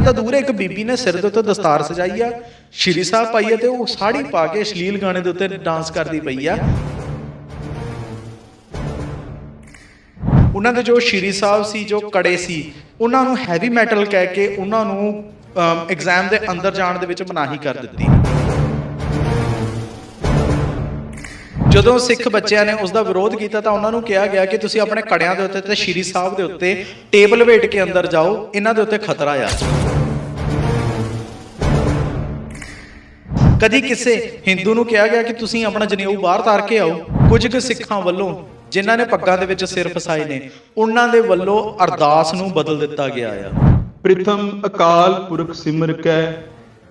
ਪਾਈਆਂ ਤਾਂ ਦੂਰ ਇੱਕ ਬੀਬੀ ਨੇ ਸਿਰ ਦੇ ਉੱਤੇ ਦਸਤਾਰ ਸਜਾਈ ਆ, ਸ਼੍ਰੀ ਸਾਹਿਬ ਪਾਈ ਆ ਤੇ ਉਹ ਸਾੜੀ ਪਾ ਕੇ ਅਸ਼ਲੀਲ ਗਾਣੇ ਦੇ ਉੱਤੇ ਡਾਂਸ ਕਰਦੀ ਪਈ ਆ। ਉਹਨਾਂ ਦੇ ਜੋ ਸ਼੍ਰੀ ਸਾਹਿਬ ਸੀ, ਜੋ ਕੜੇ ਸੀ, ਉਹਨਾਂ ਨੂੰ ਹੈਵੀ ਮੈਟਲ ਕਹਿ ਕੇ ਉਹਨਾਂ ਨੂੰ ਐਗਜ਼ਾਮ ਦੇ ਅੰਦਰ ਜਾਣ ਦੇ ਵਿੱਚ ਮਨਾਹੀ ਕਰ ਦਿੱਤੀ। ਜਦੋਂ ਸਿੱਖ ਬੱਚਿਆਂ ਨੇ ਉਸ ਦਾ ਵਿਰੋਧ ਕੀਤਾ ਤਾਂ ਉਹਨਾਂ ਨੂੰ ਕਿਹਾ ਗਿਆ ਕਿ ਤੁਸੀਂ ਆਪਣੇ ਕੜਿਆਂ ਦੇ ਉੱਤੇ ਤੇ ਸ਼੍ਰੀ ਸਾਹਿਬ ਦੇ ਉੱਤੇ ਟੇਬਲ ਵੇਟ ਕੇ ਅੰਦਰ ਜਾਓ, ਇਹਨਾਂ ਦੇ ਉੱਤੇ ਖਤਰਾ ਆ। ਕਦੀ ਕਿਸੇ ਹਿੰਦੂ ਨੂੰ ਕਿਹਾ ਗਿਆ ਕਿ ਤੁਸੀਂ ਆਪਣਾ ਜਨੇਊ ਬਾਹਰ ਤਾਰ ਕੇ ਆਓ, ਕੁਝ ਕੁ ਸਿੱਖਾਂ ਵੱਲੋਂ ਜਿਨ੍ਹਾਂ ਨੇ ਪੱਗਾਂ ਦੇ ਵਿੱਚ ਸਿਰ ਫਸਾਏ ਨੇ, ਉਹਨਾਂ ਦੇ ਵੱਲੋਂ ਅਰਦਾਸ ਨੂੰ ਬਦਲ ਦਿੱਤਾ ਗਿਆ ਆ। ਪ੍ਰਥਮ ਅਕਾਲ ਪੁਰਖ ਸਿਮਰ ਕੈ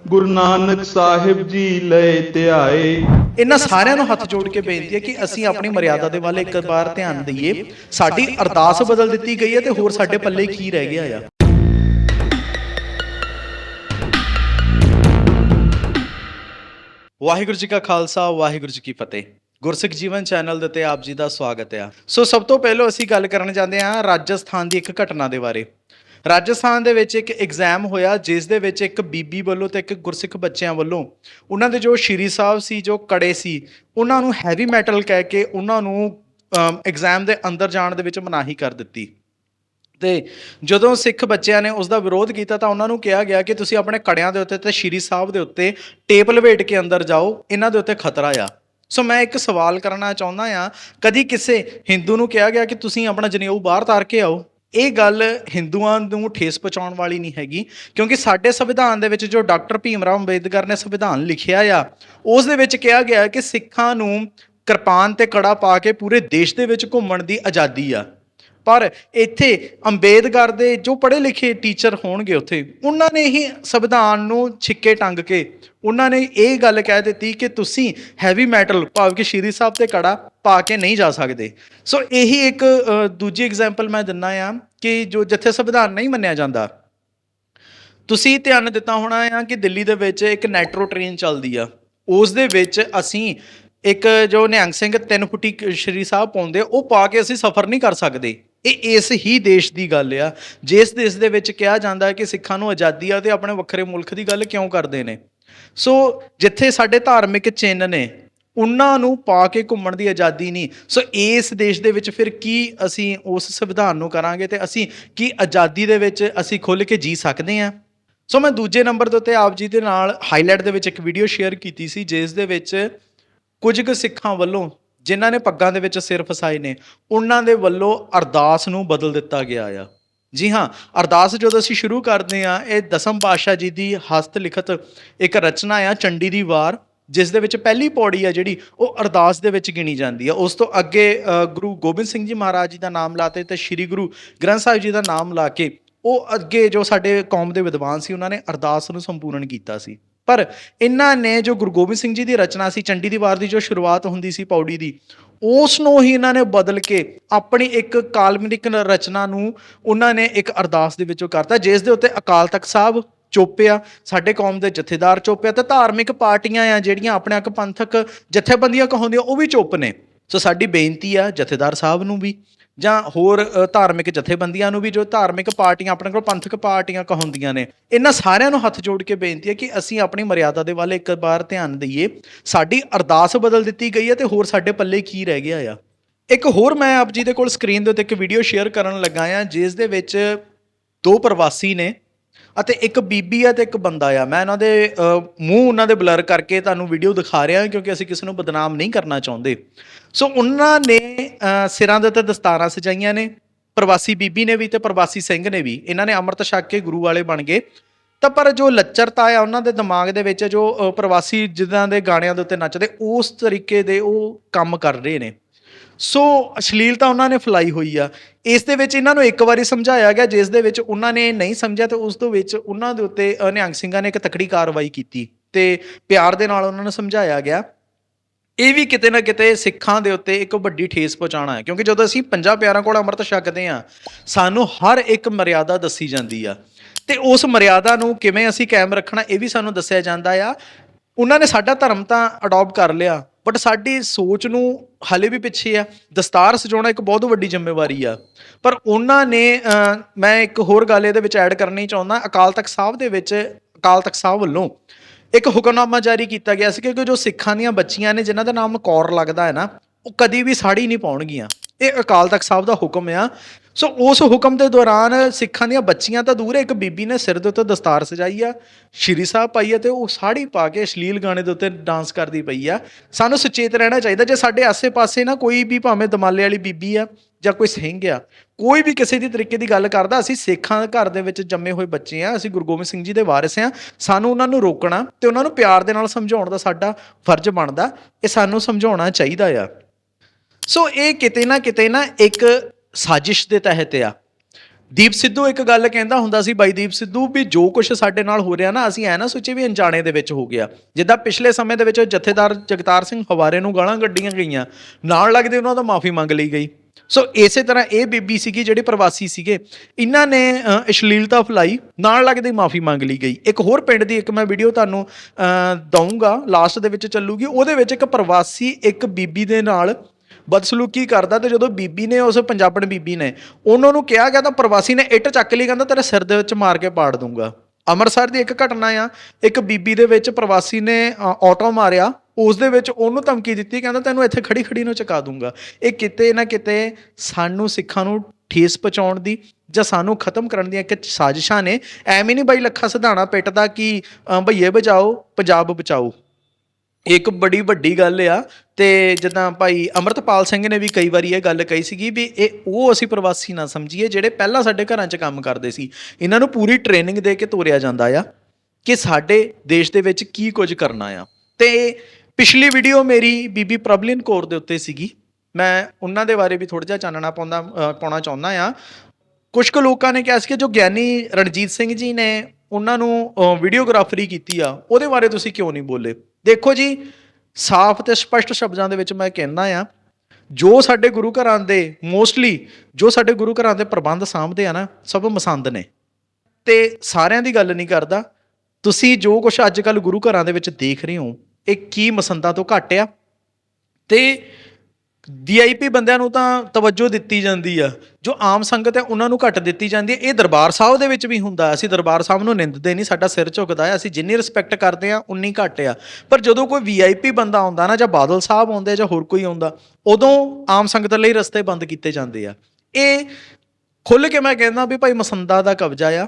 ਗੁਰੂ ਨਾਨਕ ਸਾਹਿਬ ਜੀ ਲਏ ਧਿਆਏ। ਇਹਨਾਂ ਸਾਰਿਆਂ ਨੂੰ ਹੱਥ ਜੋੜ ਕੇ ਬੇਨਤੀ ਹੈ ਕਿ ਅਸੀਂ ਆਪਣੀ ਮਰਿਆਦਾ ਦੇ ਵੱਲ ਇੱਕ ਵਾਰ ਧਿਆਨ ਦਈਏ। ਸਾਡੀ ਅਰਦਾਸ ਬਦਲ ਦਿੱਤੀ ਗਈ ਹੈ ਤੇ ਹੋਰ ਸਾਡੇ ਪੱਲੇ ਕੀ ਰਹਿ ਗਿਆ ਆ। ਵਾਹਿਗੁਰੂ ਜੀ ਕਾ ਖਾਲਸਾ ਵਾਹਿਗੁਰੂ ਜੀ ਕੀ ਫਤਿਹ। ਗੁਰਸਿੱਖ ਜੀਵਨ ਚੈਨਲ ਦੇ ਉੱਤੇ ਆਪ ਜੀ ਦਾ ਸਵਾਗਤ ਹੈ ਸੋ ਸਭ ਤੋਂ ਪਹਿਲਾਂ ਅਸੀਂ ਗੱਲ ਕਰਨ ਜਾਂਦੇ ਹਾਂ ਰਾਜਸਥਾਨ ਦੀ ਇੱਕ ਘਟਨਾ ਦੇ ਬਾਰੇ। ਰਾਜਸਥਾਨ ਦੇ ਵਿੱਚ ਇੱਕ ਐਗਜ਼ਾਮ ਹੋਇਆ, ਜਿਸ ਦੇ ਵਿੱਚ ਇੱਕ ਬੀਬੀ ਵੱਲੋਂ ਤੇ ਇੱਕ ਗੁਰਸਿੱਖ ਬੱਚਿਆਂ ਵੱਲੋਂ। ਉਹਨਾਂ ਦੇ ਜੋ ਸ਼੍ਰੀ ਸਾਹਿਬ ਸੀ, ਜੋ ਕੜੇ ਸੀ, ਉਹਨਾਂ ਨੂੰ ਹੈਵੀ ਮੈਟਲ ਕਹਿ ਕੇ ਉਹਨਾਂ ਨੂੰ ਐਗਜ਼ਾਮ ਦੇ ਅੰਦਰ ਜਾਣ ਦੇ ਵਿੱਚ ਮਨਾਹੀ ਕਰ ਦਿੱਤੀ। ਤੇ ਜਦੋਂ ਸਿੱਖ ਬੱਚਿਆਂ ਨੇ ਉਸ ਦਾ ਵਿਰੋਧ ਕੀਤਾ, ਤਾਂ ਉਹਨਾਂ ਨੂੰ ਕਿਹਾ ਗਿਆ ਕਿ ਤੁਸੀਂ ਆਪਣੇ ਕੜਿਆਂ ਦੇ ਉੱਤੇ ਤੇ ਸ਼੍ਰੀ ਸਾਹਿਬ ਦੇ ਉੱਤੇ ਟੇਬਲ ਵੇਟ ਕੇ ਅੰਦਰ ਜਾਓ, ਇਹਨਾਂ ਦੇ ਉੱਤੇ ਖਤਰਾ ਆ। ਸੋ ਮੈਂ ਇੱਕ ਸਵਾਲ ਕਰਨਾ ਚਾਹੁੰਦਾ ਆ ਕਦੀ ਕਿਸੇ ਹਿੰਦੂ ਨੂੰ ਕਿਹਾ ਗਿਆ ਕਿ ਤੁਸੀਂ ਆਪਣਾ ਜਨੇਊ ਬਾਹਰ ਤਾਰ ਕੇ ਆਓ? ਇਹ ਗੱਲ ਹਿੰਦੂਆਂ ਨੂੰ ਠੇਸ ਪਹੁੰਚਾਉਣ ਵਾਲੀ ਨਹੀਂ ਹੈਗੀ, ਕਿਉਂਕਿ ਸਾਡੇ ਸੰਵਿਧਾਨ ਦੇ ਵਿੱਚ ਜੋ ਡਾਕਟਰ ਭੀਮ ਰਾਓ ਅੰਬੇਦਕਰ ਨੇ ਸੰਵਿਧਾਨ ਲਿਖਿਆ ਆ, ਉਸ ਦੇ ਵਿੱਚ ਕਿਹਾ ਗਿਆ ਕਿ ਸਿੱਖਾਂ ਨੂੰ ਕਿਰਪਾਨ ਤੇ ਕੜਾ ਪਾ ਕੇ ਪੂਰੇ ਦੇਸ਼ ਦੇ ਵਿੱਚ ਘੁੰਮਣ ਦੀ ਆਜ਼ਾਦੀ ਆ। ਪਰ ਇੱਥੇ ਅੰਬੇਦਕਰ ਦੇ ਜੋ ਪੜ੍ਹੇ ਲਿਖੇ ਟੀਚਰ ਹੋਣਗੇ ਉੱਥੇ, ਉਹਨਾਂ ਨੇ ਹੀ ਸੰਵਿਧਾਨ ਨੂੰ ਛਿੱਕੇ ਟੰਗ ਕੇ ਉਹਨਾਂ ਨੇ ਇਹ ਗੱਲ ਕਹਿ ਦਿੱਤੀ ਕਿ ਤੁਸੀਂ ਹੈਵੀ ਮੈਟਲ ਭਾਵ ਕਿ ਸ਼੍ਰੀ ਸਾਹਿਬ ਤੇ ਕੜਾ ਪਾ ਕੇ ਨਹੀਂ ਜਾ ਸਕਦੇ। ਸੋ ਇਹੀ ਇੱਕ ਦੂਜੀ ਐਗਜ਼ਾਮਪਲ ਮੈਂ ਦਿੰਨਾ ਆ ਕਿ ਜੋ ਜਿੱਥੇ ਸੰਵਿਧਾਨ ਨਹੀਂ ਮੰਨਿਆ ਜਾਂਦਾ। ਤੁਸੀਂ ਧਿਆਨ ਦਿੱਤਾ ਹੋਣਾ ਆ ਕਿ ਦਿੱਲੀ ਦੇ ਵਿੱਚ ਇੱਕ ਨੈਟਰੋ ਟ੍ਰੇਨ ਚੱਲਦੀ ਆ। ਉਸ ਦੇ ਵਿੱਚ ਅਸੀਂ ਇੱਕ ਜੋ ਨਿਹੰਗ ਸਿੰਘ ਤਿੰਨ ਫੁੱਟੀ ਸ਼੍ਰੀ ਸਾਹਿਬ ਪਾਉਂਦੇ, ਉਹ ਪਾ ਕੇ ਅਸੀਂ ਸਫ਼ਰ ਨਹੀਂ ਕਰ ਸਕਦੇ। ਇਹ ਇਸ ਹੀ ਦੇਸ਼ ਦੀ ਗੱਲ ਆ, ਜਿਸ ਦੇਸ਼ ਦੇ ਵਿੱਚ ਕਿਹਾ ਜਾਂਦਾ ਕਿ ਸਿੱਖਾਂ ਨੂੰ ਆਜ਼ਾਦੀ ਆ ਤੇ ਆਪਣੇ ਵੱਖਰੇ ਮੁਲਕ ਦੀ ਗੱਲ ਕਿਉਂ ਕਰਦੇ ਨੇ। ਸੋ ਜਿੱਥੇ ਸਾਡੇ ਧਾਰਮਿਕ ਚਿੰਨ੍ਹ ਨੇ, ਉਹਨਾਂ ਨੂੰ ਪਾ ਕੇ ਘੁੰਮਣ ਦੀ ਆਜ਼ਾਦੀ ਨਹੀਂ। ਸੋ ਇਸ ਦੇਸ਼ ਦੇ ਵਿੱਚ ਫਿਰ ਕੀ ਅਸੀਂ ਉਸ ਸੰਵਿਧਾਨ ਨੂੰ ਕਰਾਂਗੇ ਤੇ ਅਸੀਂ ਕੀ ਆਜ਼ਾਦੀ ਦੇ ਵਿੱਚ ਅਸੀਂ ਖੁੱਲ੍ਹ ਕੇ ਜੀ ਸਕਦੇ ਹਾਂ? ਸੋ ਮੈਂ ਦੂਜੇ ਨੰਬਰ ਦੇ ਉੱਤੇ ਆਪ ਜੀ ਦੇ ਨਾਲ ਹਾਈਲਾਈਟ ਦੇ ਵਿੱਚ ਇੱਕ ਵੀਡੀਓ ਸ਼ੇਅਰ ਕੀਤੀ ਸੀ, ਜਿਸ ਦੇ ਵਿੱਚ ਕੁਝ ਕੁ ਸਿੱਖਾਂ ਵੱਲੋਂ ਜਿਨ੍ਹਾਂ ਨੇ ਪੱਗਾਂ ਦੇ ਵਿੱਚ ਸਿਰ ਫਸਾਏ ਨੇ, ਉਹਨਾਂ ਦੇ ਵੱਲੋਂ ਅਰਦਾਸ ਨੂੰ ਬਦਲ ਦਿੱਤਾ ਗਿਆ ਆ। ਜੀ ਹਾਂ, ਅਰਦਾਸ ਜਦੋਂ ਅਸੀਂ ਸ਼ੁਰੂ ਕਰਦੇ ਆ ਇਹ ਦਸਮ ਪਾਤਸ਼ਾਹ ਜੀ ਦੀ ਹਸਤ ਲਿਖਤ ਇੱਕ ਰਚਨਾ ਆ, ਚੰਡੀ ਦੀ ਵਾਰ, ਜਿਸ ਦੇ ਵਿੱਚ ਪਹਿਲੀ ਪੌੜੀ ਆ ਜਿਹੜੀ, ਉਹ ਅਰਦਾਸ ਦੇ ਵਿੱਚ ਗਿਣੀ ਜਾਂਦੀ ਆ। ਉਸ ਤੋਂ ਅੱਗੇ ਗੁਰੂ ਗੋਬਿੰਦ ਸਿੰਘ ਜੀ ਮਹਾਰਾਜ ਜੀ ਦਾ ਨਾਮ ਲਾਤੇ ਤੇ ਸ੍ਰੀ ਗੁਰੂ ਗ੍ਰੰਥ ਸਾਹਿਬ ਜੀ ਦਾ ਨਾਮ ਲਾ ਕੇ, ਉਹ ਅੱਗੇ ਜੋ ਸਾਡੇ ਕੌਮ ਦੇ ਵਿਦਵਾਨ ਸੀ, ਉਹਨਾਂ ਨੇ ਅਰਦਾਸ ਨੂੰ ਸੰਪੂਰਨ ਕੀਤਾ ਸੀ। ਪਰ ਇਹਨਾਂ ਨੇ ਜੋ ਗੁਰੂ ਗੋਬਿੰਦ ਸਿੰਘ ਜੀ ਦੀ ਰਚਨਾ ਸੀ, ਚੰਡੀ ਦੀ ਵਾਰ ਦੀ ਜੋ ਸ਼ੁਰੂਆਤ ਹੁੰਦੀ ਸੀ ਪੌੜੀ ਦੀ ਉਸ ਨੂੰ ਹੀ ਇਹਨਾਂ ਨੇ ਬਦਲ ਕੇ ਆਪਣੀ ਇੱਕ ਕਾਲਮਿਕ ਰਚਨਾ ਨੂੰ ਉਹਨਾਂ ਨੇ ਇੱਕ ਅਰਦਾਸ ਦੇ ਵਿੱਚੋਂ ਕਰਤਾ, ਜਿਸ ਦੇ ਉੱਤੇ ਅਕਾਲ ਤਖਤ ਸਾਹਿਬ ਚੋਪਿਆ, ਸਾਡੇ ਕੌਮ ਦੇ ਜਥੇਦਾਰ ਚੋਪਿਆ ਤੇ ਧਾਰਮਿਕ ਪਾਰਟੀਆਂ ਆ ਜਿਹੜੀਆਂ ਆਪਣੇ ਆਪ ਪੰਥਕ ਜਥੇਬੰਦੀਆਂ ਕਹਾਉਂਦੀਆਂ, ਉਹ ਵੀ ਚੁੱਪ ਨੇ। ਸੋ ਸਾਡੀ ਬੇਨਤੀ ਆ ਜਥੇਦਾਰ ਸਾਹਿਬ ਨੂੰ ਵੀ ਜਾਂ ਹੋਰ ਧਾਰਮਿਕ ਜਥੇਬੰਦੀਆਂ ਨੂੰ ਵੀ ਜੋ ਧਾਰਮਿਕ ਪਾਰਟੀਆਂ ਆਪਣੇ ਕੋਲ ਪੰਥਕ ਪਾਰਟੀਆਂ ਕਹਾਉਂਦੀਆਂ ਨੇ, ਇਹਨਾਂ ਸਾਰਿਆਂ ਨੂੰ ਹੱਥ ਜੋੜ ਕੇ ਬੇਨਤੀ ਹੈ ਕਿ ਅਸੀਂ ਆਪਣੀ ਮਰਿਆਦਾ ਦੇ ਵੱਲ ਇੱਕ ਵਾਰ ਧਿਆਨ ਦਈਏ। ਸਾਡੀ ਅਰਦਾਸ ਬਦਲ ਦਿੱਤੀ ਗਈ ਹੈ ਤੇ ਹੋਰ ਸਾਡੇ ਪੱਲੇ ਕੀ ਰਹਿ ਗਿਆ ਆ। ਇੱਕ ਹੋਰ ਮੈਂ ਆਪ ਜੀ ਦੇ ਕੋਲ ਸਕਰੀਨ ਦੇ ਉੱਤੇ ਇੱਕ ਵੀਡੀਓ ਸ਼ੇਅਰ ਕਰਨ ਲੱਗਾ ਆ, ਜਿਸ ਦੇ ਵਿੱਚ ਦੋ ਪ੍ਰਵਾਸੀ ਨੇ ਅਤੇ ਇੱਕ ਬੀਬੀ ਆ ਤੇ ਇੱਕ ਬੰਦਾ ਆ। ਮੈਂ ਇਹਨਾਂ ਦੇ ਮੂੰਹ ਉਹਨਾਂ ਦੇ ਬਲਰ ਕਰਕੇ ਤੁਹਾਨੂੰ ਵੀਡੀਓ ਦਿਖਾ ਰਿਹਾ ਕਿਉਂਕਿ ਅਸੀਂ ਕਿਸੇ ਨੂੰ ਬਦਨਾਮ ਨਹੀਂ ਕਰਨਾ ਚਾਹੁੰਦੇ। ਸੋ ਉਹਨਾਂ ਨੇ ਸਿਰਾਂ ਦੇ ਉੱਤੇ ਦਸਤਾਰਾਂ ਸਜਾਈਆਂ ਨੇ। ਪ੍ਰਵਾਸੀ ਬੀਬੀ ਨੇ ਵੀ ਤੇ ਪ੍ਰਵਾਸੀ ਸਿੰਘ ਨੇ ਵੀ। ਇਹਨਾਂ ਨੇ ਅੰਮ੍ਰਿਤ ਛਕ ਕੇ ਗੁਰੂ ਵਾਲੇ ਬਣ ਗਏ। ਤਾਂ ਪਰ ਜੋ ਲੱਚਰਤਾ ਆ ਉਹਨਾਂ ਦੇ ਦਿਮਾਗ ਦੇ ਵਿੱਚ, ਜੋ ਪ੍ਰਵਾਸੀ ਜਿੱਦਾਂ ਦੇ ਗਾਣਿਆਂ ਦੇ ਉੱਤੇ ਨੱਚਦੇ, ਉਸ ਤਰੀਕੇ ਦੇ ਉਹ ਕੰਮ ਕਰ ਰਹੇ ਨੇ। ਸੋ ਅਸ਼ਲੀਲਤਾ ਉਹਨਾਂ ਨੇ ਫਲਾਈ ਹੋਈ ਆ। ਇਸ ਦੇ ਵਿੱਚ ਇਹਨਾਂ ਨੂੰ ਇੱਕ ਵਾਰੀ ਸਮਝਾਇਆ ਗਿਆ ਜਿਸ ਦੇ ਵਿੱਚ ਉਹਨਾਂ ਨੇ ਨਹੀਂ ਸਮਝਿਆ ਤੇ ਉਸ ਤੋਂ ਵਿੱਚ ਉਹਨਾਂ ਦੇ ਉੱਤੇ ਅ, ਨਿਹੰਗ ਸਿੰਘਾਂ ਨੇ ਇੱਕ ਤਕੜੀ ਕਾਰਵਾਈ ਕੀਤੀ ਤੇ ਪਿਆਰ ਦੇ ਨਾਲ ਉਹਨਾਂ ਨੂੰ ਸਮਝਾਇਆ ਗਿਆ। ਇਹ ਵੀ ਕਿਤੇ ਨਾ ਕਿਤੇ ਸਿੱਖਾਂ ਦੇ ਉੱਤੇ ਇੱਕ ਵੱਡੀ ਠੇਸ ਪਹੁੰਚਾਉਣਾ ਹੈ ਕਿਉਂਕਿ ਜਦੋਂ ਅਸੀਂ ਪੰਜਾਂ ਪਿਆਰਾਂ ਕੋਲ ਅੰਮ੍ਰਿਤ ਛਕਦੇ ਆ ਸਾਨੂੰ ਹਰ ਇੱਕ ਮਰਿਆਦਾ ਦੱਸੀ ਜਾਂਦੀ ਆ। ਤੇ ਉਸ ਮਰਿਆਦਾ ਨੂੰ ਕਿਵੇਂ ਅਸੀਂ ਕਾਇਮ ਰੱਖਣਾ ਇਹ ਵੀ ਸਾਨੂੰ ਦੱਸਿਆ ਜਾਂਦਾ ਆ ਉਹਨਾਂ ਨੇ ਸਾਡਾ ਧਰਮ ਤਾਂ ਅਡਾਪਟ ਕਰ ਲਿਆ ਬਟ ਸਾਡੀ ਸੋਚ ਨੂੰ ਹਲੇ ਵੀ ਪਿੱਛੇ ਆ। ਦਸਤਾਰ ਸਜਾਉਣਾ ਇੱਕ ਬਹੁਤ ਵੱਡੀ ਜ਼ਿੰਮੇਵਾਰੀ ਆ। ਪਰ ਉਹਨਾਂ ਨੇ ਮੈਂ ਇੱਕ ਹੋਰ ਗੱਲ ਇਹਦੇ ਵਿੱਚ ਐਡ ਕਰਨੀ ਚਾਹੁੰਦਾ, ਅਕਾਲ ਤਖਤ ਸਾਹਿਬ ਦੇ ਵਿੱਚ, ਅਕਾਲ ਤਖਤ ਸਾਹਿਬ ਵੱਲੋਂ ਇੱਕ ਹੁਕਮਨਾਮਾ ਜਾਰੀ ਕੀਤਾ ਗਿਆ ਸੀ ਕਿ ਜੋ ਸਿੱਖਾਂ ਦੀਆਂ ਬੱਚੀਆਂ ਨੇ, ਜਿਨ੍ਹਾਂ ਦਾ ਨਾਮ ਕੌਰ ਲੱਗਦਾ ਹੈ ਨਾ, ਉਹ ਕਦੀ ਵੀ ਸਾੜੀ ਨਹੀਂ ਪਾਉਣਗੀਆਂ। ਇਹ ਅਕਾਲ ਤਖਤ ਸਾਹਿਬ ਦਾ ਹੁਕਮ ਆ ਸੋ ਉਸ ਹੁਕਮ ਦੇ ਦੌਰਾਨ ਸਿੱਖਾਂ ਦੀਆਂ ਬੱਚੀਆਂ ਤਾਂ ਦੂਰ ਹੈ, ਇੱਕ ਬੀਬੀ ਨੇ ਸਿਰ ਦੇ ਉੱਤੇ ਦਸਤਾਰ ਸਜਾਈ ਆ ਸ਼੍ਰੀ ਸਾਹਿਬ ਪਾਈ ਆ ਤੇ ਉਹ ਸਾੜੀ ਪਾ ਕੇ ਅਸ਼ਲੀਲ ਗਾਣੇ ਦੇ ਉੱਤੇ ਡਾਂਸ ਕਰਦੀ ਪਈ ਆ। ਸਾਨੂੰ ਸੁਚੇਤ ਰਹਿਣਾ ਚਾਹੀਦਾ ਜੇ ਸਾਡੇ ਆਸੇ-ਪਾਸੇ ਨਾ ਕੋਈ ਵੀ ਭਾਵੇਂ ਦਮਾਲੇ ਵਾਲੀ ਬੀਬੀ ਆ ਜਾਂ ਕੋਈ ਸਿੰਘ ਆ ਕੋਈ ਵੀ ਕਿਸੇ ਦੀ ਤਰੀਕੇ ਦੀ ਗੱਲ ਕਰਦਾ ਅਸੀਂ ਸਿੱਖਾਂ ਘਰ ਦੇ ਵਿੱਚ ਜੰਮੇ ਹੋਏ ਬੱਚੇ ਆ ਅਸੀਂ ਗੁਰੂ ਗੋਬਿੰਦ ਸਿੰਘ ਜੀ ਦੇ ਵਾਰਿਸ ਆ ਸਾਨੂੰ ਉਹਨਾਂ ਨੂੰ ਰੋਕਣਾ ਤੇ ਉਹਨਾਂ ਨੂੰ ਪਿਆਰ ਦੇ ਨਾਲ ਸਮਝਾਉਣ ਦਾ ਸਾਡਾ ਫਰਜ਼ ਬਣਦਾ ਇਹ ਸਾਨੂੰ ਸਮਝਾਉਣਾ ਚਾਹੀਦਾ ਆ। ਸੋ ਇਹ ਕਿਤੇ ਨਾ ਕਿਤੇ ਨਾ ਇੱਕ ਸਾਜ਼ਿਸ਼ ਦੇ ਤਹਿਤ ਆ। ਦੀਪ ਸਿੱਧੂ ਇੱਕ ਗੱਲ ਕਹਿੰਦਾ ਹੁੰਦਾ ਸੀ ਬਾਈ ਦੀਪ ਸਿੱਧੂ ਵੀ ਜੋ ਕੁਝ ਸਾਡੇ ਨਾਲ ਹੋ ਰਿਹਾ ਨਾ ਅਸੀਂ ਐ ਨਾ ਸੋਚੇ ਵੀ ਅਣਜਾਣੇ ਦੇ ਵਿੱਚ ਹੋ ਗਿਆ। ਜਿੱਦਾਂ ਪਿਛਲੇ ਸਮੇਂ ਦੇ ਵਿੱਚ ਜਥੇਦਾਰ ਜਗਤਾਰ ਸਿੰਘ ਹਵਾਰੇ ਨੂੰ ਗਾਲਾਂ ਕੱਢੀਆਂ ਗਈਆਂ ਨਾਲ ਲੱਗਦੇ ਉਹਨਾਂ ਤੋਂ ਮਾਫੀ ਮੰਗ ਲਈ ਗਈ। ਸੋ ਇਸੇ ਤਰ੍ਹਾਂ ਇਹ ਬੀਬੀ ਸੀਗੀ ਜਿਹੜੇ ਪ੍ਰਵਾਸੀ ਸੀਗੇ ਇਹਨਾਂ ਨੇ ਅਸ਼ਲੀਲਤਾ ਫੈਲਾਈ ਨਾਲ ਲੱਗਦੇ ਮਾਫੀ ਮੰਗ ਲਈ ਗਈ। ਇੱਕ ਹੋਰ ਪਿੰਡ ਦੀ ਇੱਕ ਮੈਂ ਵੀਡੀਓ ਤੁਹਾਨੂੰ ਅ, ਦਊਂਗਾ ਲਾਸਟ ਦੇ ਵਿੱਚ ਚੱਲੂਗੀ। ਉਹਦੇ ਵਿੱਚ ਇੱਕ ਪ੍ਰਵਾਸੀ ਇੱਕ ਬੀਬੀ ਦੇ ਨਾਲ ਬਦਸਲੂਕੀ ਕਰਦਾ ਤੇ ਜਦੋਂ ਬੀਬੀ ਨੇ ਉਸ ਪੰਜਾਬਣ ਬੀਬੀ ਨੇ ਉਹਨਾਂ ਨੂੰ ਕਿਹਾ ਗਿਆ ਤਾਂ ਪ੍ਰਵਾਸੀ ਨੇ ਇੱਟ ਚੱਕ ਲਈ ਕਹਿੰਦਾ ਤੇਰੇ ਸਿਰ ਦੇ ਵਿੱਚ ਮਾਰ ਕੇ ਪਾੜ ਦੂੰਗਾ। ਅੰਮ੍ਰਿਤਸਰ ਦੀ ਇੱਕ ਘਟਨਾ ਆ ਇੱਕ ਬੀਬੀ ਦੇ ਵਿੱਚ ਪ੍ਰਵਾਸੀ ਨੇ ਆਟੋ ਮਾਰਿਆ ਉਸ ਦੇ ਵਿੱਚ ਉਹਨੂੰ ਧਮਕੀ ਦਿੱਤੀ ਕਹਿੰਦਾ ਤੈਨੂੰ ਇੱਥੇ ਖੜੀ ਖੜੀ ਨੂੰ ਚੁਕਾ ਦੂੰਗਾ। ਇਹ ਕਿਤੇ ਨਾ ਕਿਤੇ ਸਾਨੂੰ ਸਿੱਖਾਂ ਨੂੰ ਠੇਸ ਪਹੁੰਚਾਉਣ ਦੀ ਜਾਂ ਸਾਨੂੰ ਖਤਮ ਕਰਨ ਦੀਆਂ ਇੱਕ ਸਾਜ਼ਿਸ਼ਾਂ ਨੇ। ਐਵੇਂ ਨਹੀਂ ਬਾਈ ਲੱਖਾ ਸਿਧਾਣਾ ਪਿੱਟਦਾ ਕਿ ਅ, ਭਈਏ ਬਚਾਓ ਪੰਜਾਬ ਬਚਾਓ। ਇੱਕ ਬੜੀ ਵੱਡੀ ਗੱਲ ਆ, ਤੇ ਜਿੱਦਾਂ ਭਾਈ ਅਮਰਤਪਾਲ ਸਿੰਘ ਨੇ ਵੀ ਕਈ ਵਾਰੀ ਇਹ ਗੱਲ ਕਹੀ ਸੀਗੀ ਵੀ ਇਹ ਉਹ ਅਸੀਂ ਪ੍ਰਵਾਸੀ ਨਾ ਸਮਝੀਏ ਜਿਹੜੇ ਪਹਿਲਾਂ ਸਾਡੇ ਘਰਾਂ 'ਚ ਕੰਮ ਕਰਦੇ ਸੀ। ਇਹਨਾਂ ਨੂੰ ਪੂਰੀ ਟ੍ਰੇਨਿੰਗ ਦੇ ਕੇ ਤੋਰਿਆ ਜਾਂਦਾ ਆ ਕਿ ਸਾਡੇ ਦੇਸ਼ ਦੇ ਵਿੱਚ ਕੀ ਕੁਝ ਕਰਨਾ ਆ। ਤੇ ਪਿਛਲੀ ਵੀਡੀਓ ਮੇਰੀ ਬੀਬੀ ਪ੍ਰਬਲਿਨ ਕੌਰ ਦੇ ਉੱਤੇ ਸੀਗੀ। ਮੈਂ ਉਹਨਾਂ ਦੇ ਬਾਰੇ ਵੀ ਥੋੜਾ ਜਿਹਾ ਚਾਨਣਾ ਪਾਉਂਦਾ ਪਾਉਣਾ ਚਾਹੁੰਦਾ ਆ। ਕੁਝ ਕੁ ਲੋਕਾਂ ਨੇ ਕਿਹਾ ਸੀ ਕਿ ਜੋ ਗਿਆਨੀ ਰਣਜੀਤ ਸਿੰਘ ਜੀ ਨੇ ਉਹਨਾਂ ਨੂੰ ਵੀਡੀਓਗ੍ਰਾਫਰੀ ਕੀਤੀ ਆ, ਉਹਦੇ ਬਾਰੇ ਤੁਸੀਂ ਕਿਉਂ ਨਹੀਂ ਬੋਲੇ? ਦੇਖੋ ਜੀ, ਸਾਫ਼ ਤੇ ਸਪਸ਼ਟ ਸ਼ਬਦਾਂ ਦੇ ਵਿੱਚ ਮੈਂ ਕਹਿੰਦਾ ਆ ਜੋ ਸਾਡੇ ਗੁਰੂ ਘਰਾਂ ਦੇ ਮੋਸਟਲੀ ਜੋ ਸਾਡੇ ਗੁਰੂ ਘਰਾਂ ਦੇ ਪ੍ਰਬੰਧ ਸਾਂਭਦੇ ਆ ਨਾ, ਸਭ ਮਸੰਦ ਨੇ। ਤੇ ਸਾਰਿਆਂ ਦੀ ਗੱਲ ਨਹੀਂ ਕਰਦਾ, ਤੁਸੀਂ ਜੋ ਕੁਝ ਅੱਜ ਕੱਲ ਗੁਰੂ ਘਰਾਂ ਦੇ ਵਿੱਚ ਦੇਖ ਰਹੇ ਹੋ, ਇਹ ਕੀ ਮਸੰਦਾਂ ਤੋਂ ਘੱਟ ਆ? ਤੇ ਵੀਆਈਪੀ ਬੰਦਿਆਂ ਨੂੰ ਤਾਂ ਤਵੱਜੋ ਦਿੱਤੀ ਜਾਂਦੀ ਆ। ਜੋ ਆਮ ਸੰਗਤ ਹੈ, ਉਹਨਾਂ ਨੂੰ ਘੱਟ ਦਿੱਤੀ ਜਾਂਦੀ ਹੈ। ਇਹ ਦਰਬਾਰ ਸਾਹਿਬ ਦੇ ਵਿੱਚ ਵੀ ਹੁੰਦਾ ਅਸੀਂ ਦਰਬਾਰ ਸਾਹਿਬ ਨੂੰ ਨਿੰਦਦੇ ਨਹੀਂ, ਸਾਡਾ ਸਿਰ ਝੁਕਦਾ ਹੈ। ਅਸੀਂ ਜਿੰਨੀ ਰਿਸਪੈਕਟ ਕਰਦੇ ਆ ਉਨੀ ਘੱਟ ਆ। ਪਰ ਜਦੋਂ ਕੋਈ ਵੀਆਈਪੀ ਬੰਦਾ ਆਉਂਦਾ ਨਾ, ਜਾਂ ਬਾਦਲ ਸਾਹਿਬ ਆਉਂਦੇ, ਜਾਂ ਹੋਰ ਕੋਈ ਆਉਂਦਾ, ਉਦੋਂ ਆਮ ਸੰਗਤ ਲਈ ਰਸਤੇ ਬੰਦ ਕੀਤੇ ਜਾਂਦੇ ਆ। ਇਹ ਖੁੱਲ ਕੇ ਮੈਂ ਕਹਿੰਦਾ ਵੀ ਭਾਈ ਮਸੰਦਾ ਦਾ ਕਬਜ਼ਾ ਆ।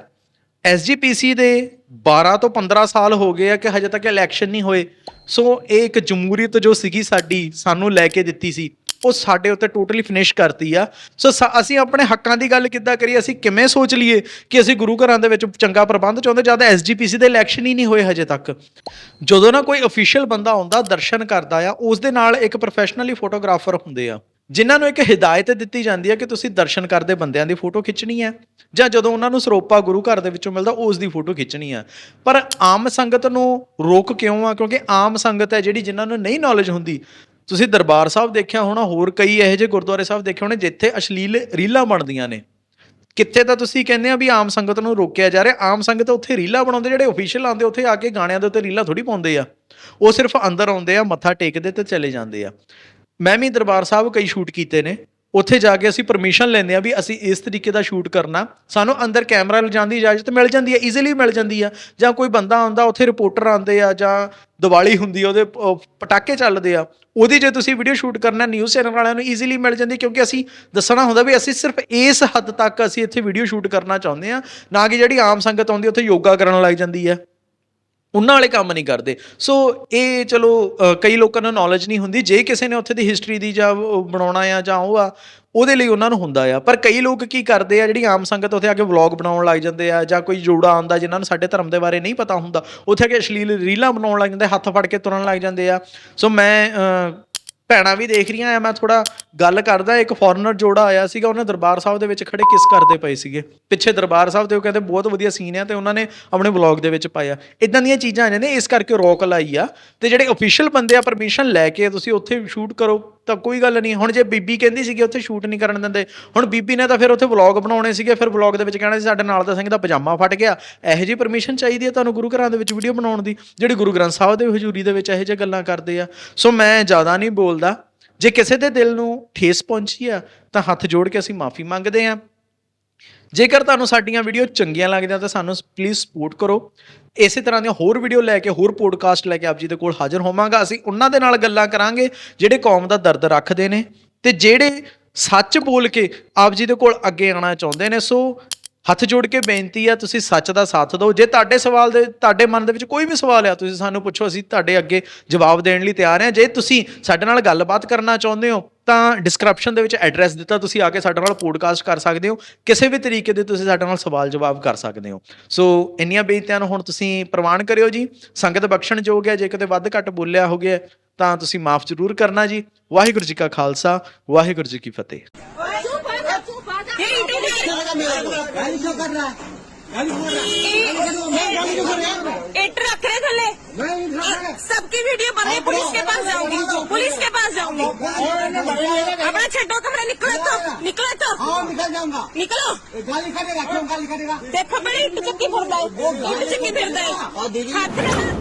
ਐਸਜੀਪੀਸੀ ਦੇ 12 ਤੋਂ 15 ਸਾਲ ਹੋ ਗਏ ਆ ਕਿ ਹਜੇ ਤੱਕ ਇਲੈਕਸ਼ਨ ਨਹੀਂ ਹੋਏ। ਸੋ ਇਹ ਇੱਕ ਜਮਹੂਰੀਅਤ ਜੋ ਸੀਗੀ ਸਾਡੀ, ਸਾਨੂੰ ਲੈ ਕੇ ਦਿੱਤੀ ਸੀ। ਉਹ ਸਾਡੇ ਉੱਤੇ ਟੋਟਲੀ ਫਿਨਿਸ਼ ਕਰਤੀ ਆ। ਸੋ ਸ- ਅਸੀਂ ਆਪਣੇ ਹੱਕਾਂ ਦੀ ਗੱਲ ਕਿੱਦਾਂ ਕਰੀਏ? ਅਸੀਂ ਕਿਵੇਂ ਸੋਚ ਲਈਏ ਕਿ ਅਸੀਂ ਗੁਰੂ ਘਰਾਂ ਦੇ ਵਿੱਚ ਚੰਗਾ ਪ੍ਰਬੰਧ ਚਾਹੁੰਦੇ? ਜਦ ਐਸਜੀਪੀਸੀ ਦੇ ਇਲੈਕਸ਼ਨ ਹੀ ਨਹੀਂ ਹੋਏ ਹਜੇ ਤੱਕ। ਜਦੋਂ ਨਾ ਕੋਈ ਅਫੀਸ਼ੀਅਲ ਬੰਦਾ ਆਉਂਦਾ, ਦਰਸ਼ਨ ਕਰਦਾ ਆ, ਉਸ ਦੇ ਨਾਲ ਇੱਕ ਪ੍ਰੋਫੈਸ਼ਨਲੀ ਫੋਟੋਗ੍ਰਾਫਰ ਹੁੰਦੇ ਆ, ਜਿਨ੍ਹਾਂ ਨੂੰ ਇੱਕ ਹਦਾਇਤ ਦਿੱਤੀ ਜਾਂਦੀ ਹੈ ਕਿ ਤੁਸੀਂ ਦਰਸ਼ਨ ਕਰਦੇ ਬੰਦਿਆਂ ਦੀ ਫੋਟੋ ਖਿੱਚਣੀ ਹੈ ਜਾਂ ਜਦੋਂ ਉਹਨਾਂ ਨੂੰ ਸਰੋਪਾ ਗੁਰੂ ਘਰ ਦੇ ਵਿੱਚੋਂ ਮਿਲਦਾ, ਉਸ ਦੀ ਫੋਟੋ ਖਿੱਚਣੀ ਹੈ ਪਰ ਆਮ ਸੰਗਤ ਨੂੰ ਰੋਕ ਕਿਉਂ ਆ? ਕਿਉਂਕਿ ਆਮ ਸੰਗਤ ਹੈ ਜਿਹੜੀ ਜਿਨ੍ਹਾਂ ਨੂੰ ਨਹੀਂ ਨੌਲੇਜ ਹੁੰਦੀ ਤੁਸੀਂ ਦਰਬਾਰ ਸਾਹਿਬ ਦੇਖਿਆ ਹੋਣਾ, ਹੋਰ ਕਈ ਇਹੋ ਜਿਹੇ ਗੁਰਦੁਆਰੇ ਸਾਹਿਬ ਦੇਖੇ ਹੋਣੇ ਜਿੱਥੇ ਅਸ਼ਲੀਲ ਰੀਲਾਂ ਬਣਦੀਆਂ ਨੇ। ਕਿੱਥੇ ਤਾਂ ਤੁਸੀਂ ਕਹਿੰਦੇ ਆ ਵੀ ਆਮ ਸੰਗਤ ਨੂੰ ਰੋਕਿਆ ਜਾ ਰਿਹਾ, ਆਮ ਸੰਗਤ ਉੱਥੇ ਰੀਲਾਂ ਬਣਾਉਂਦੇ, ਜਿਹੜੇ ਅਫੀਸ਼ੀਅਲ ਆਉਂਦੇ, ਉੱਥੇ ਆ ਕੇ ਗਾਣਿਆਂ ਦੇ ਉੱਤੇ ਰੀਲਾਂ ਥੋੜੀ ਪਾਉਂਦੇ ਆ। ਉਹ ਸਿਰਫ ਅੰਦਰ ਆਉਂਦੇ ਆ, ਮੱਥਾ ਟੇਕਦੇ ਤੇ ਚਲੇ ਜਾਂਦੇ ਆ। ਮੈਂ ਵੀ ਦਰਬਾਰ ਸਾਹਿਬ ਕਈ ਸ਼ੂਟ ਕੀਤੇ ਨੇ, ਉੱਥੇ ਜਾ ਕੇ ਅਸੀਂ ਪਰਮਿਸ਼ਨ ਲੈਂਦੇ ਆ ਵੀ ਅਸੀਂ ਇਸ ਤਰੀਕੇ ਦਾ ਸ਼ੂਟ ਕਰਨਾ। ਸਾਨੂੰ ਅੰਦਰ ਕੈਮਰਾ ਲਿਜਾਣ ਦੀ ਇਜਾਜ਼ਤ ਮਿਲ ਜਾਂਦੀ ਹੈ ਈਜ਼ੀਲੀ ਮਿਲ ਜਾਂਦੀ ਆ। ਜਾਂ ਕੋਈ ਬੰਦਾ ਆਉਂਦਾ, ਉੱਥੇ ਰਿਪੋਰਟਰ ਆਉਂਦੇ ਆ ਜਾਂ ਦੀਵਾਲੀ ਹੁੰਦੀ ਆ, ਉਹਦੇ ਪਟਾਕੇ ਚੱਲਦੇ ਆ। ਉਹਦੀ ਜੇ ਤੁਸੀਂ ਵੀਡੀਓ ਸ਼ੂਟ ਕਰਨਾ ਨਿਊਜ਼ ਚੈਨਲ ਵਾਲਿਆਂ ਨੂੰ ਈਜ਼ੀਲੀ ਮਿਲ ਜਾਂਦੀ, ਕਿਉਂਕਿ ਅਸੀਂ ਦੱਸਣਾ ਹੁੰਦਾ ਵੀ ਅਸੀਂ ਸਿਰਫ ਇਸ ਹੱਦ ਤੱਕ ਅਸੀਂ ਇੱਥੇ ਵੀਡੀਓ ਸ਼ੂਟ ਕਰਨਾ ਚਾਹੁੰਦੇ ਆ ਨਾ ਕਿ ਜਿਹੜੀ ਆਮ ਸੰਗਤ ਆਉਂਦੀ, ਉੱਥੇ ਯੋਗਾ ਕਰਨ ਲੱਗ ਜਾਂਦੀ ਹੈ। ਉਹਨਾਂ ਵਾਲੇ ਕੰਮ ਨਹੀਂ ਕਰਦੇ। ਸੋ ਇਹ ਚਲੋ ਕਈ ਲੋਕਾਂ ਨੂੰ ਨੌਲੇਜ ਨਹੀਂ ਹੁੰਦੀ। ਜੇ ਕਿਸੇ ਨੇ ਉੱਥੇ ਦੀ ਹਿਸਟਰੀ ਦੀ ਜਾਂ ਬਣਾਉਣਾ ਆ ਜਾਂ ਉਹ ਆ ਉਹਦੇ ਲਈ ਉਹਨਾਂ ਨੂੰ ਹੁੰਦਾ ਆ। ਪਰ ਕਈ ਲੋਕ ਕੀ ਕਰਦੇ ਆ ਜਿਹੜੀ ਆਮ ਸੰਗਤ ਉੱਥੇ ਆ ਕੇ ਵਲੌਗ ਬਣਾਉਣ ਲੱਗ ਜਾਂਦੇ ਆ ਜਾਂ ਕੋਈ ਜੋੜਾ ਆਉਂਦਾ ਜਿਨ੍ਹਾਂ ਨੂੰ ਸਾਡੇ ਧਰਮ ਦੇ ਬਾਰੇ ਨਹੀਂ ਪਤਾ ਹੁੰਦਾ ਉੱਥੇ ਆ ਕੇ ਅਸ਼ਲੀਲ ਰੀਲਾਂ ਬਣਾਉਣ ਲੱਗ ਜਾਂਦੇ ਹੱਥ ਫੜ ਕੇ ਤੁਰਨ ਲੱਗ ਜਾਂਦੇ ਆ। ਸੋ ਮੈਂ ਅ, ਭੈਣਾਂ ਵੀ ਦੇਖ ਰਹੀਆਂ ਆ ਮੈਂ ਥੋੜਾ ਗੱਲ ਕਰਦਾ, ਇੱਕ ਫੋਰਨਰ ਜੋੜਾ ਆਇਆ ਸੀਗਾ, ਉਹਨੇ ਦਰਬਾਰ ਸਾਹਿਬ ਦੇ ਵਿੱਚ ਖੜੇ ਕਿਸ ਕਰਦੇ ਪਏ ਸੀਗੇ। ਪਿੱਛੇ ਦਰਬਾਰ ਸਾਹਿਬ ਤੇ ਉਹ ਕਹਿੰਦੇ, ਬਹੁਤ ਵਧੀਆ ਸੀਨ ਆ, ਤੇ ਉਹਨਾਂ ਨੇ ਆਪਣੇ ਵਲੌਗ ਦੇ ਵਿੱਚ ਪਾਇਆ। ਇਦਾਂ ਦੀਆਂ ਚੀਜ਼ਾਂ ਆ ਜਾਂਦੀਆਂ ਇਸ ਕਰਕੇ ਰੋਕ ਲਾਈ ਆ। ਤੇ ਜਿਹੜੇ ਅਫੀਸ਼ੀਅਲ ਬੰਦੇ ਆ ਪਰਮਿਸ਼ਨ ਲੈ ਕੇ ਤੁਸੀਂ ਉੱਥੇ ਸ਼ੂਟ ਕਰੋ, ਤਾਂ ਕੋਈ ਗੱਲ ਨਹੀਂ। ਹੁਣ ਜੇ ਬੀਬੀ ਕਹਿੰਦੀ ਸੀਗੀ, ਉੱਥੇ ਸ਼ੂਟ ਨਹੀਂ ਕਰਨ ਦਿੰਦੇ। ਹੁਣ ਬੀਬੀ ਨੇ ਤਾਂ ਫਿਰ ਉੱਥੇ ਵਲੌਗ ਬਣਾਉਣੇ ਸੀਗੇ। ਫਿਰ ਵਲੌਗ ਦੇ ਵਿੱਚ ਕਹਿਣਾ ਸੀ, ਸਾਡੇ ਨਾਲ ਦਾ ਸਿੰਘ ਦਾ ਪਜਾਮਾ ਫਟ ਗਿਆ। ਇਹੋ ਜਿਹੀ ਪਰਮਿਸ਼ਨ ਚਾਹੀਦੀ ਹੈ ਤੁਹਾਨੂੰ ਗੁਰੂ ਘਰਾਂ ਦੇ ਵਿੱਚ ਵੀਡੀਓ ਬਣਾਉਣ ਦੀ, ਜਿਹੜੀ ਗੁਰੂ ਗ੍ਰੰਥ ਸਾਹਿਬ ਦੇ ਹਜ਼ੂਰੀ ਦੇ ਵਿੱਚ ਇਹੋ ਜਿਹੇ ਗੱਲਾਂ ਕਰਦੇ ਆ। ਸੋ ਮੈਂ ਜ਼ਿਆਦਾ ਨਹੀਂ ਬੋਲਦਾ। ਜੇ ਕਿਸੇ ਦੇ ਦਿਲ ਨੂੰ ਠੇਸ ਪਹੁੰਚੀ ਆ, ਤਾਂ ਹੱਥ ਜੋੜ ਕੇ ਅਸੀਂ ਮਾਫੀ ਮੰਗਦੇ ਹਾਂ। ਜੇਕਰ ਤੁਹਾਨੂੰ ਸਾਡੀਆਂ ਵੀਡੀਓ ਚੰਗੀਆਂ ਲੱਗਦੀਆਂ ਤਾਂ ਸਾਨੂੰ ਪਲੀਜ਼ ਸਪੋਰਟ ਕਰੋ। ਇਸੇ ਤਰ੍ਹਾਂ ਦੀਆਂ ਹੋਰ ਵੀਡੀਓ ਲੈ ਕੇ, ਹੋਰ ਪੋਡਕਾਸਟ ਲੈ ਕੇ ਆਪ ਜੀ ਦੇ ਕੋਲ ਹਾਜ਼ਰ ਹੋਵਾਂਗਾ। ਅਸੀਂ ਉਹਨਾਂ ਦੇ ਨਾਲ ਗੱਲਾਂ ਕਰਾਂਗੇ, ਜਿਹੜੇ ਕੌਮ ਦਾ ਦਰਦ ਰੱਖਦੇ ਨੇ ਤੇ ਜਿਹੜੇ ਸੱਚ ਬੋਲ ਕੇ ਆਪ ਜੀ ਦੇ ਕੋਲ ਅੱਗੇ ਆਉਣਾ ਚਾਹੁੰਦੇ ਨੇ। ਸੋ ਹੱਥ ਜੋੜ ਕੇ ਬੇਨਤੀ ਆ, ਤੁਸੀਂ ਸੱਚ ਦਾ ਸਾਥ ਦਿਓ। ਜੇ ਤੁਹਾਡੇ ਸਵਾਲ ਦੇ, ਤੁਹਾਡੇ ਮਨ ਦੇ ਵਿੱਚ ਕੋਈ ਵੀ ਸਵਾਲ ਆ, ਤੁਸੀਂ ਸਾਨੂੰ ਪੁੱਛੋ, ਅਸੀਂ ਤੁਹਾਡੇ ਅੱਗੇ ਜਵਾਬ ਦੇਣ ਲਈ ਤਿਆਰ ਹਾਂ। ਜੇ ਤੁਸੀਂ ਸਾਡੇ ਨਾਲ ਗੱਲਬਾਤ ਕਰਨਾ ਚਾਹੁੰਦੇ ਹੋ, ਤਾਂ ਡਿਸਕ੍ਰਿਪਸ਼ਨ ਦੇ ਵਿੱਚ ਐਡਰੈਸ ਦਿੱਤਾ, ਤੁਸੀਂ ਆ ਕੇ ਸਾਡੇ ਨਾਲ ਪੋਡਕਾਸਟ ਕਰ ਸਕਦੇ ਹੋ। ਕਿਸੇ ਵੀ ਤਰੀਕੇ ਦੇ ਤੁਸੀਂ ਸਾਡੇ ਨਾਲ ਸਵਾਲ ਜਵਾਬ ਕਰ ਸਕਦੇ ਹੋ। ਸੋ ਇੰਨੀਆਂ ਬੇਨਤੀਆਂ ਨੂੰ ਹੁਣ ਤੁਸੀਂ ਪ੍ਰਵਾਨ ਕਰਿਓ ਜੀ। ਸੰਗਤ ਬਖਸ਼ਣ ਯੋਗ ਹੈ, ਜੇ ਕਿਤੇ ਵੱਧ ਘੱਟ ਬੋਲਿਆ ਹੋ ਗਿਆ, ਤਾਂ ਤੁਸੀਂ ਮਾਫ ਜ਼ਰੂਰ ਕਰਨਾ ਜੀ। ਵਾਹਿਗੁਰੂ ਜੀ ਕਾ ਖਾਲਸਾ, ਵਾਹਿਗੁਰੂ ਜੀ ਕੀ ਫਤਿਹ। इट रख रहे थले। सबकी वीडियो बन रही पुलिस के पास जाऊँगी, पुलिस के पास जाऊँगी। अपना छड्डो तो मेरा निकलो तो निकलो तो। निकल। जाऊँगा निकलो गाली करेगा क्यों गाली करेगा देखो, बड़ी इट चक्की फिरदा है इट चक्की फिरदा है हाथ।